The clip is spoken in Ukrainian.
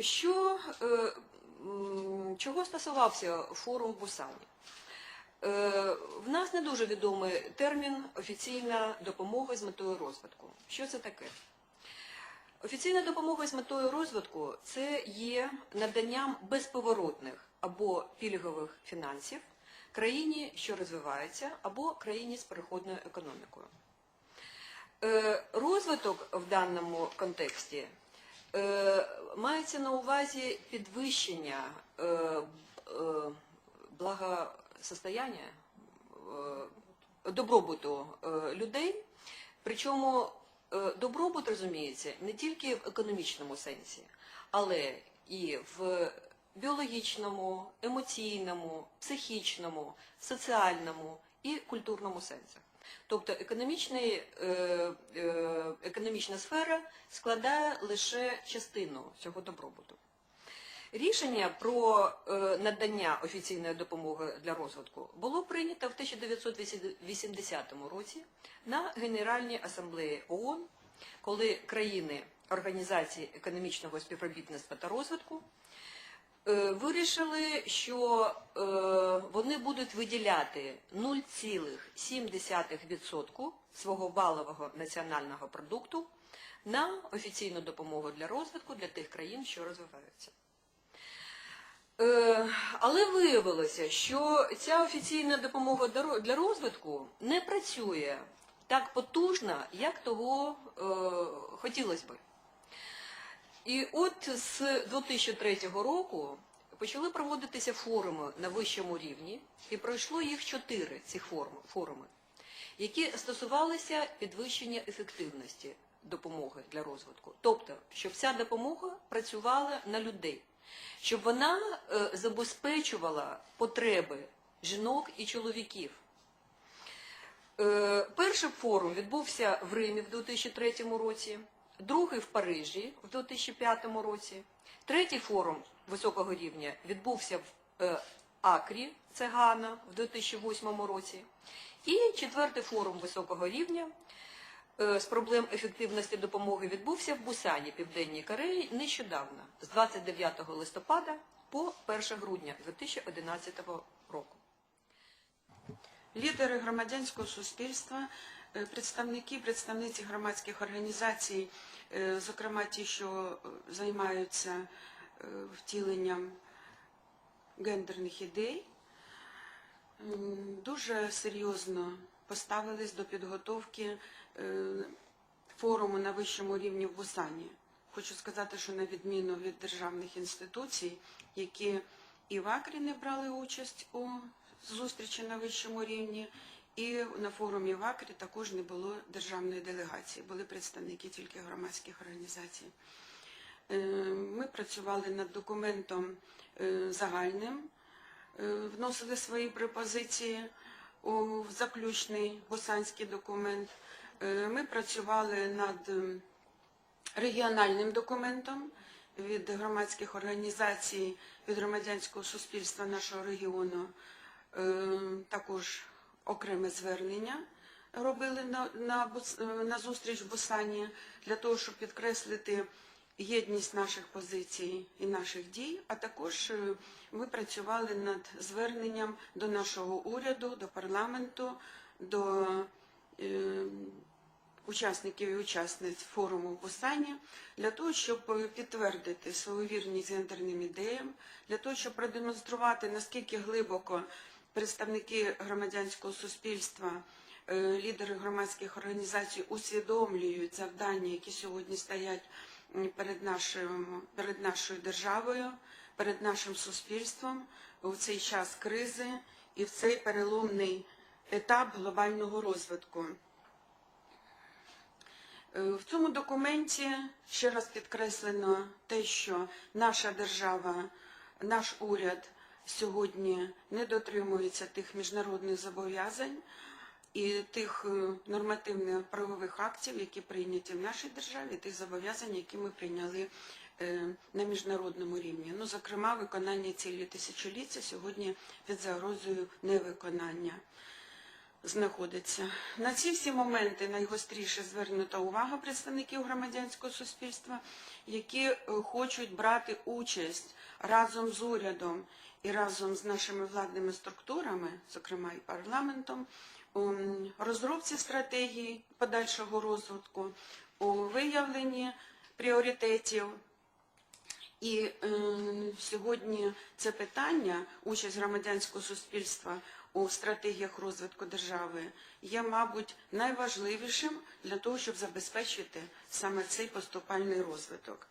Що, е, чого стосувався форум в Бусані? Е, В нас не дуже відомий термін офіційна допомога з метою розвитку. Що це таке? Офіційна допомога з метою розвитку це є наданням безповоротних або пільгових фінансів країні, що розвивається, або країні з переходною економікою. Е, Розвиток в даному контексті мається на увазі підвищення е, е, благосостояння, е, добробуту е, людей, причому е, добробут розуміється не тільки в економічному сенсі, але і в біологічному, емоційному, психічному, соціальному і культурному сенсах. Тобто економічний, е, е, економічна сфера складає лише частину цього добробуту. Рішення про е, надання офіційної допомоги для розвитку було прийнято в 1980 році на Генеральній асамблеї ООН, коли країни Організації економічного співробітництва та розвитку вирішили, що е, вони будуть виділяти 0,7% свого валового національного продукту на офіційну допомогу для розвитку для тих країн, що розвиваються. Е, Але виявилося, що ця офіційна допомога для- розвитку не працює так потужно, як того е, хотілося би. І от з 2003 року почали проводитися форуми на вищому рівні, і пройшло їх чотири ці форуми, які стосувалися підвищення ефективності допомоги для розвитку. Тобто, щоб ця допомога працювала на людей, щоб вона е, забезпечувала потреби жінок і чоловіків. Е, Перший форум відбувся в Римі в 2003 році, другий в Парижі в 2005 році, третій форум високого рівня відбувся в е, Акрі, це Гана, в 2008 році. І четвертий форум високого рівня е, з проблем ефективності допомоги відбувся в Бусані, Південній Кореї, нещодавно, з 29 листопада по 1 грудня 2011 року. Лідери громадянського суспільства, представники, представниці громадських організацій, е, зокрема ті, що е, займаються е, втіленням гендерних ідей, дуже серйозно поставились до підготовки е, форуму на вищому рівні в Бусані. Хочу сказати, що на відміну від державних інституцій, які і в Акрі не брали участь у зустрічі на вищому рівні, і на форумі в Акрі також не було державної делегації, були представники тільки громадських організацій. Е, Ми працювали над документом е, загальним, е, вносили свої пропозиції в заключний бусанський документ. Ми працювали над ем, регіональним документом від громадських організацій, від громадянського суспільства нашого регіону. Також окреме звернення робили на, на, е, на зустріч в Бусані для того, щоб підкреслити єдність наших позицій і наших дій, а також е, ми працювали над зверненням до нашого уряду, до парламенту, до е, учасників і учасниць форуму в Бусані для того, щоб підтвердити свою вірність гендерним ідеям, для того, щоб продемонструвати, наскільки глибоко представники громадянського суспільства, е, лідери громадських організацій усвідомлюють завдання, які сьогодні стоять перед, нашим, перед нашою державою, перед нашим суспільством у цей час кризи і в цей переломний етап глобального розвитку. Е, В цьому документі ще раз підкреслено те, що наша держава, наш уряд сьогодні не дотримуються тих міжнародних зобов'язань і тих е, нормативних правових актів, які прийняті в нашій державі, тих зобов'язань, які ми прийняли е, на міжнародному рівні. Ну, зокрема, виконання цілі тисячоліття сьогодні під загрозою невиконання. Знаходиться. На ці всі моменти найгостріше звернута увага представників громадянського суспільства, які е, хочуть брати участь разом з урядом і разом з нашими владними структурами, зокрема і парламентом, у розробці стратегії подальшого розвитку, у виявленні пріоритетів і е, сьогодні це питання, участь громадянського суспільства у стратегіях розвитку держави, є, мабуть, найважливішим для того, щоб забезпечити саме цей поступальний розвиток.